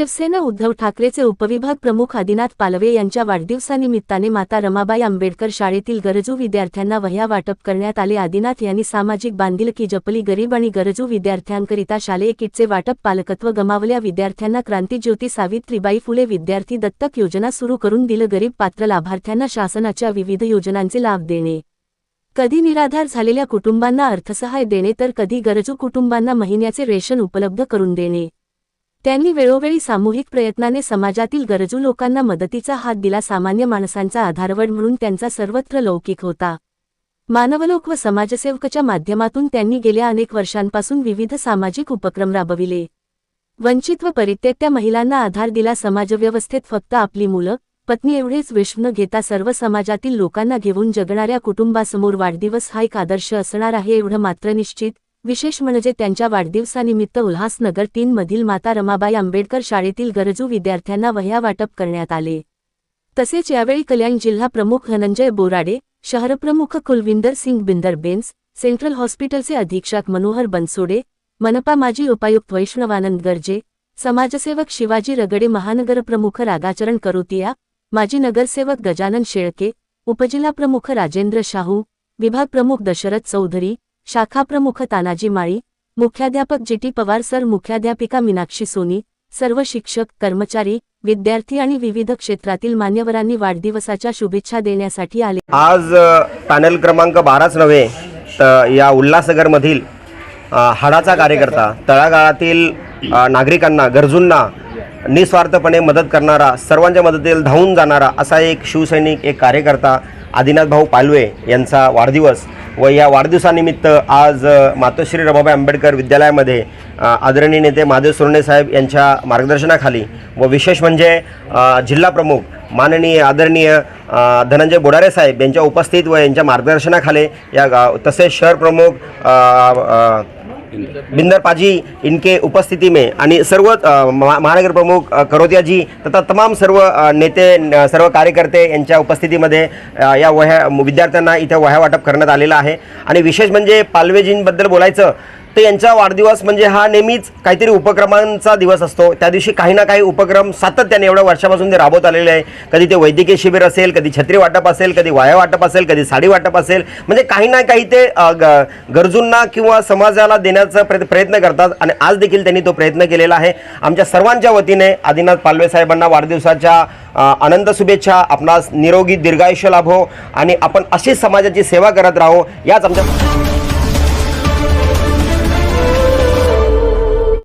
शिवसेना उद्धव ठाकरेचे उपविभाग प्रमुख आदिनाथ पालवे यांच्या वाढदिवसानिमित्ताने माता रमाबाई आंबेडकर शाळेतील गरजू विद्यार्थ्यांना वह्या वाटप करण्यात आले. आदिनाथ यांनी सामाजिक बांधिलकी जपली गरीब आणि गरजू विद्यार्थ्यांकरिता शालेय किटचे वाटप पालकत्व गमावल्या विद्यार्थ्यांना क्रांतीज्योती सावित्रीबाई फुले विद्यार्थी दत्तक योजना सुरू करून दिलं गरीब पात्र लाभार्थ्यांना शासनाच्या विविध योजनांचे लाभ देणे. कधी निराधार झालेल्या कुटुंबांना अर्थसहाय देणे तर कधी गरजू कुटुंबांना महिन्याचे रेशन उपलब्ध करून देणे. त्यांनी वेळोवेळी सामूहिक प्रयत्नाने समाजातील गरजू लोकांना मदतीचा हात दिला. सामान्य माणसांचा आधारवड म्हणून त्यांचा सर्वत्र लौकिक होता. मानवलोक व समाजसेवकच्या माध्यमातून त्यांनी गेल्या अनेक वर्षांपासून विविध सामाजिक उपक्रम राबविले. वंचित व परित्यक्त्या महिलांना आधार दिला. समाजव्यवस्थेत फक्त आपली मुलं पत्नी एवढेच विश्व न घेता सर्व समाजातील लोकांना घेऊन जगणाऱ्या कुटुंबासमोर वाढदिवस हा एक आदर्श असणार आहे एवढं मात्र निश्चित विशेष म्हणजे त्यांच्या वाढदिवसानिमित्त उल्हासनगर तीनमधील माता रमाबाई आंबेडकर शाळेतील गरजू विद्यार्थ्यांना वह्या वाटप करण्यात आले. तसेच यावेळी कल्याण जिल्हा प्रमुख धनंजय बोराडे शहरप्रमुख कुलविंदर सिंग बिंदर बेन्स सेंट्रल हॉस्पिटलचे अधीक्षक मनोहर बनसोडे मनपा माजी उपायुक्त वैष्णवानंद गर्जे समाजसेवक शिवाजी रगडे महानगरप्रमुख रागाचरण करोतिया माजी नगरसेवक गजानन शेळके उपजिल्हाप्रमुख राजेंद्र शाहू विभाग प्रमुख दशरथ चौधरी शाखा प्रमुख तानाजी माळी मुख्याध्यापक जी टी पवार सर मुख्याध्यापिका मीनाक्षी सोनी सर्व शिक्षक कर्मचारी विद्यार्थी आणि विविध क्षेत्रातील मान्यवरांनी वाढदिवसाच्या शुभेच्छा देण्यासाठी आले. आज पॅनल क्रमांक बाराच नव्हे तर या उल्हासनगरमधील हाडाचा कार्यकर्ता तळागाळातील नागरिकांना गरजूंना निस्वार्थपणे मदत करणारा सर्वांच्या मदतीला धावून जाणारा असा एक शिवसैनिक एक कार्यकर्ता आदिनाथ भाऊ पालवे यांचा वाढदिवस व या वाढदिवसानिमित्त आज मातोश्री रमाबाई आंबेडकर विद्यालयामध्ये आदरणीय नेते महादेव सुरणे साहेब यांच्या मार्गदर्शनाखाली व विशेष म्हणजे जिल्हाप्रमुख जिल्हा प्रमुख माननीय आदरणीय धनंजय बोडारे साहेब यांच्या उपस्थित व यांच्या मार्गदर्शनाखाली या गाव तसेच शहर प्रमुख बिंदर पाजी इनके उपस्थिती में आणि सर्व महा- महानगर प्रमुख करोदिया जी तथा तमाम सर्व नेते सर्व कार्यकर्ते यांच्या उपस्थितीमध्ये या वह्या विद्यार्थ्यांना इथे वह्या वाटप करण्यात आलेलं आहे. आणि विशेष म्हणजे पालवेजींबद्दल बोलायचं तर यांचा वाढदिवस म्हणजे हा नेहमीच काहीतरी उपक्रमांचा दिवस असतो. त्या दिवशी काही ना काही उपक्रम सातत्याने एवढ्या वर्षापासून ते राबवत आलेले आहे. कधी ते वैद्यकीय शिबिर असेल कधी छत्री वाटप असेल कधी वाया वाटप असेल कधी साडी वाटप असेल. म्हणजे काही ना काही ते ग- गरजूंना किंवा समाजाला देण्याचा प्रयत्न प्रयत्न करतात आणि आज देखील त्यांनी तो प्रयत्न केलेला आहे. आमच्या सर्वांच्या वतीने आदिनाथ पालवे साहेबांना वाढदिवसाच्या आनंद शुभेच्छा. आपणास निरोगी दीर्घायुष्य लाभो आणि आपण अशीच समाजाची सेवा करत राहो. याच आमच्या